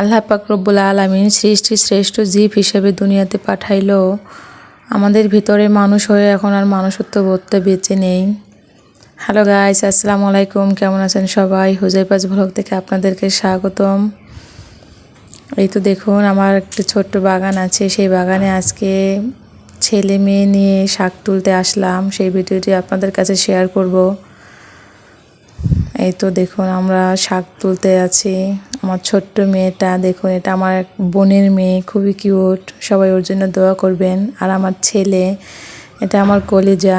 আল্লাহ পাক রব্বুল আলমিন সৃষ্টি শ্রেষ্ঠ জীব হিসেবে দুনিয়াতে পাঠাইল। আমাদের ভিতরে মানুষ হয়ে এখন আর মানুষত্ব বোধটা বেঁচে নেই। হ্যালো গাইস আসসালামু আলাইকুম। কেমন আছেন সবাই? হুজাইপাজ ভ্লগ থেকে আপনাদেরকে স্বাগতম। এই তো দেখুন, আমার একটা ছোট্ট বাগান আছে। সেই বাগানে আজকে ছেলে মেয়ে নিয়ে শাক তুলতে আসলাম। সেই ভিডিওটি আপনাদের কাছে শেয়ার করব। এই তো দেখুন, আমরা শাক তুলতে আছি আমার ছোট্ট মেয়েটা, দেখুন, এটা আমার এক বোনের মেয়ে, খুবই কিউট। সবাই ওর জন্য দোয়া করবেন। আর আমার ছেলে, এটা আমার কলিজা।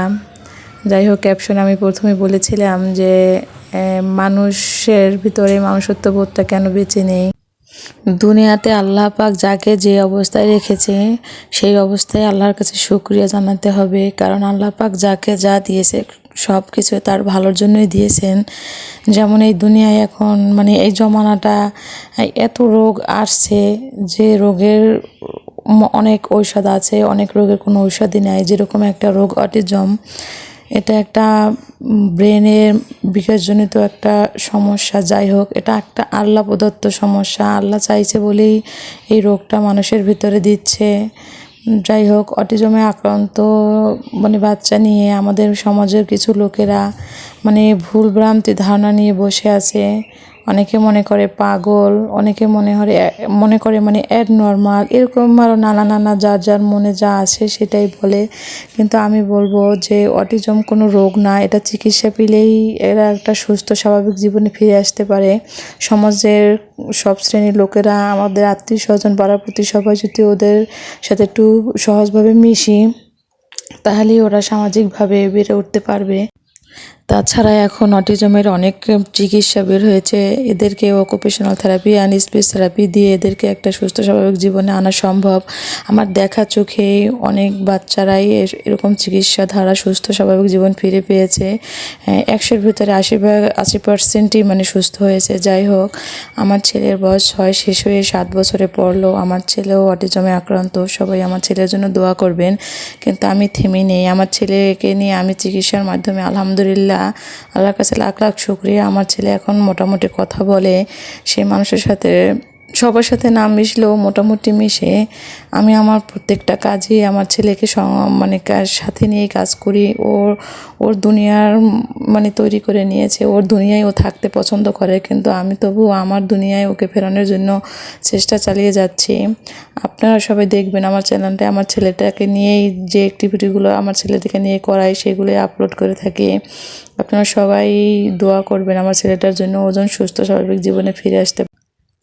যাই হোক ক্যাপশন আমি প্রথমে বলেছিলাম যে মানুষের ভিতরে মানুষত্ববোধটা কেন বেঁচে নেই? দুনিয়াতে আল্লাহ পাক যাকে যে অবস্থায় রেখেছে, সেই অবস্থায় আল্লাহর কাছে শুক্রিয়া জানাতে হবে। কারণ আল্লাহ পাক যাকে যা দিয়েছে সব কিছু তার ভালোর জন্যই দিয়েছেন। যেমন এই দুনিয়ায় এখন মানে এই জমানাটা, এত রোগ আসছে যে রোগের অনেক ঔষধ আছে, অনেক রোগের কোনো ঔষধই নেই। যেরকম একটা রোগ, অটিজম এটা একটা ব্রেনের বিকাশজনিত একটা সমস্যা, যাই হোক, এটা একটা আল্লাহ প্রদত্ত সমস্যা। আল্লাহ চাইছে বলেই এই রোগটা মানুষের ভিতরে দিচ্ছে। যাই হোক, অটিজমে আক্রান্ত মানে বাচ্চা নিয়ে আমাদের সমাজের কিছু লোকেরা মানে ভুল ভ্রান্তি ধারণা নিয়ে বসে আছে। অনেকে মনে করে পাগল, অনেকে মনে করে মনে করে মানে অ্যাড নর্মাল এরকম আরও নানা নানা যার যার মনে যা আছে সেটাই বলে। কিন্তু আমি বলব যে অটিজম কোনো রোগ না, এটা চিকিৎসা পেলেই এরা একটা সুস্থ, স্বাভাবিক জীবনে ফিরে আসতে পারে। সমাজের সব শ্রেণির লোকেরা, আমাদের আত্মীয় স্বজন পাড়ার প্রতি সবাই যদি ওদের সাথে একটু সহজভাবে মিশি, তাহলেই ওরা সামাজিকভাবে বেড়ে উঠতে পারবে। তাছাড়া এখন অটিজমের অনেক চিকিৎসা বের হয়েছে। এদেরকে occupational therapy and space therapy দিয়ে এদেরকে একটা সুস্থ, স্বাভাবিক জীবনে আনা সম্ভব। আমার দেখা চোখে অনেক বাচ্চারাই এরকম চিকিৎসা ধারা সুস্থ, স্বাভাবিক জীবন ফিরে পেয়েছে। একশোর ভিতরে আশি ভাগ, আশি পার্সেন্টই মানে সুস্থ হয়েছে। যাই হোক, আমার ছেলের বয়স ছয় শেষ হয়ে সাত বছরে পড়ল। আমার ছেলেও অটিজমে আক্রান্ত। সবাই আমার ছেলের জন্য দোয়া করবেন। কিন্তু আমি থেমে নেই। আমার ছেলেকে নিয়ে আমি চিকিৎসার মাধ্যমে আলহামদুলিল্লাহ আল্লাহর কাছে লাখ লাখ শুক্রিয়া। আমার ছেলে এখন মোটামুটি কথা বলে সেই মানুষের সাথে সবার সাথে না মিশলেও মোটামুটি মিশে আমি আমার প্রত্যেকটা কাজে আমার ছেলেকে মানে সাথে নিয়ে কাজ করি। ওর ওর দুনিয়ার মানে তৈরি করে নিয়েছে। ওর দুনিয়ায় ও থাকতে পছন্দ করে, কিন্তু আমি তবু আমার দুনিয়ায় ওকে ফেরানোর জন্য চেষ্টা চালিয়ে যাচ্ছি। আপনারা সবাই দেখবেন আমার চ্যানেলটা। আমার ছেলেটাকে নিয়েই যে অ্যাক্টিভিটিগুলো আমার ছেলেটাকে নিয়ে করাই, সেগুলোই আপলোড করে থাকি। আপনারা সবাই দোয়া করবেন আমার ছেলেটার জন্য। ওজন সুস্থ, স্বাভাবিক জীবনে ফিরে আসতে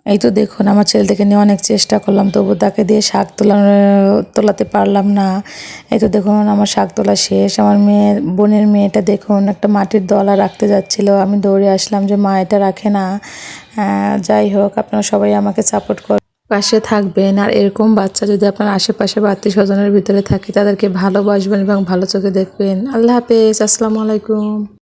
এই তো দেখুন, আমার ছেলেটাকে নিয়ে অনেক চেষ্টা করলাম, তবু তাকে দিয়ে শাক তোলানো, তোলাতে পারলাম না। এই তো দেখুন, আমার শাক তোলা শেষ। আমার মেয়ের, বোনের মেয়েটা দেখুন, একটা মাটির দলা রাখতে যাচ্ছিল। আমি দৌড়ে আসলাম যে, মা, এটা রাখে না। যাই হোক, আপনারা সবাই আমাকে সাপোর্ট কর, পাশে থাকবেন। আর এরকম বাচ্চা যদি আপনার আশেপাশে বা আত্মীয় স্বজনের ভিতরে থাকে, তাদেরকে ভালোবাসবেন এবং ভালো চোখে দেখবেন। আল্লাহ হাফেজ, আসসালামু আলাইকুম।